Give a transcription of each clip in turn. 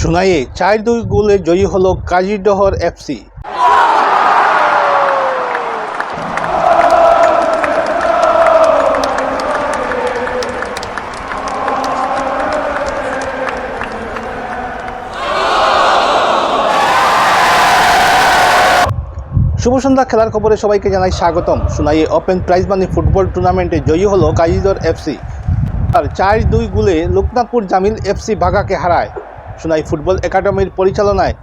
সোনাইয়ে চার দুই গোলে জয়ী হল কাজীডহর এফসি শুভ সন্ধ্যা, খেলার খবরে সবাইকে জানাই স্বাগতম। সোনাইয়ে ওপেন প্রাইজ মানি ফুটবল টুর্নামেন্টে জয়ী হলো কাজীদর এফসি আর চার দুই গোলে লোকনাথপুর জামিল এফসি বাঘাকে হারায়। সোনাই ফুটবল একাডেমির পরিচালনায়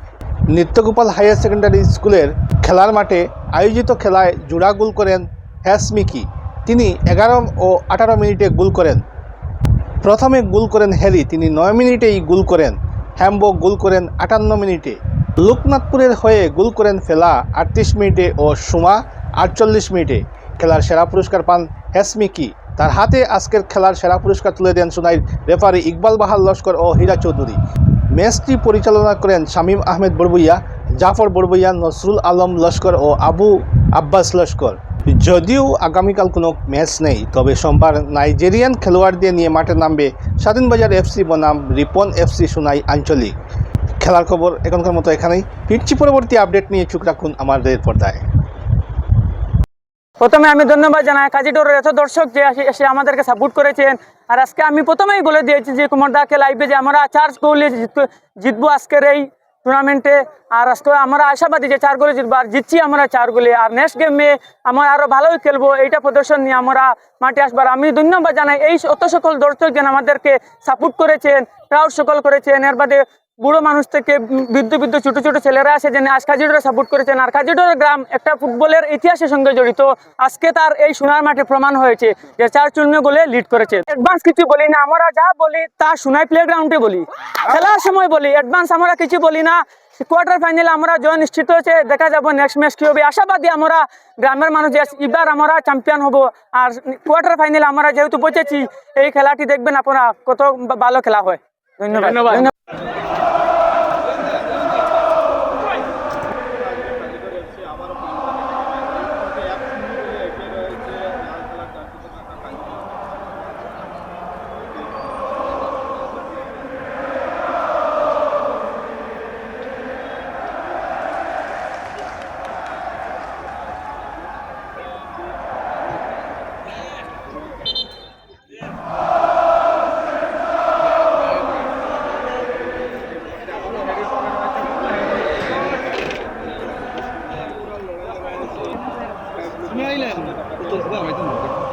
নিত্যগোপাল হায়ার সেকেন্ডারি স্কুলের খেলার মাঠে আয়োজিত খেলায় জোড়া গোল করেন হ্যাসমিকি তিনি এগারো ও আঠারো মিনিটে গোল করেন। প্রথমে গোল করেন হ্যারি, তিনি নয় মিনিটেই গোল করেন। হ্যাম্বো গোল করেন আটান্ন মিনিটে। লোকনাথপুরের হয়ে গোল করেন ফেলা, আটত্রিশ মিনিটে ও সুমা, আটচল্লিশ মিনিটে। খেলার সেরা পুরস্কার পান হ্যাসমিকি তার হাতে আজকের খেলার সেরা পুরস্কার তুলে দেন সোনাইর রেফারি ইকবাল বাহাল লস্কর ও হীরা চৌধুরী। ম্যাচটি পরিচালনা করেন শামীম আহমেদ বড়বইয়া জাফর বড়বইয়া নসরুল আলম লস্কর ও আবু আব্বাস লস্কর। যদিও আগামীকাল কোনো ম্যাচ নেই, তবে সোমবার নাইজেরিয়ান খেলোয়াড়দের নিয়ে মাঠে নামবে স্বাধীনবাজার এফসি বনাম রিপন এফসি সোনাই আঞ্চলিক। খেলার খবর এখনকার মতো এখানেই। ফিরছি পরবর্তী আপডেট নিয়ে চোখ রাখুন আমাদের পর্দায়। প্রথমে আমি ধন্যবাদ জানাই কাজীডোরের এত দর্শক যে এসে- আমাদেরকে সাপোর্ট করেছেন। আর আজকে আমি প্রথমেই বলে দিয়েছি যে কুমারদাকে লাইভে যে আমরা চার গোলে জিতবো আজকের এই টুর্নামেন্টে আর আজকে আমরা আশাবাদী যে চার গোলে জিতবো, আর জিতছি আমরা চার গোলে আর নেক্সট গেমে আমরা আরও ভালোই খেলব, এইটা প্রদর্শন নিয়ে আমরা মাঠে আসবার। আমি ধন্যবাদ জানাই এই অত সকল দর্শক যেন আমাদেরকে সাপোর্ট করেছেন প্রাউড সকল করেছেন। এর বাদে বুড়ো মানুষ থেকে বৃদ্ধ বৃদ্ধ ছোট ছোট ছেলেরা আছে যেন আজ কাজিডোরে সাপোর্ট করেছেন। আর কাজিডোর গ্রাম একটা ফুটবলের ইতিহাসের সঙ্গে জড়িত। আজকে তার এই সোনার মাঠে প্রমাণ হয়েছে যে চার চূর্ণ গোলে লিড করেছে। অ্যাডভান্স কিছু বলি না আমরা যা বলি তা সোনাই প্লে গ্রাউন্ডে বলি। খেলার সময় বলি অ্যাডভান্স আমরা কিছু বলি না। কোয়ার্টার ফাইনালে আমরা জয় নিশ্চিত হয়েছে দেখা যাব নেক্সট ম্যাচ কি হবে। আশাবাদী আমরা গ্রামের মানুষ এবার আমরা চ্যাম্পিয়ন হব। আর কোয়ার্টার ফাইনালে আমরা যেহেতু পৌঁছেছি এই খেলাটি দেখবেন আপনারা কত ভালো খেলা হয়। ধন্যবাদ। ধন্যবাদ। 对嘞，都五百块钱。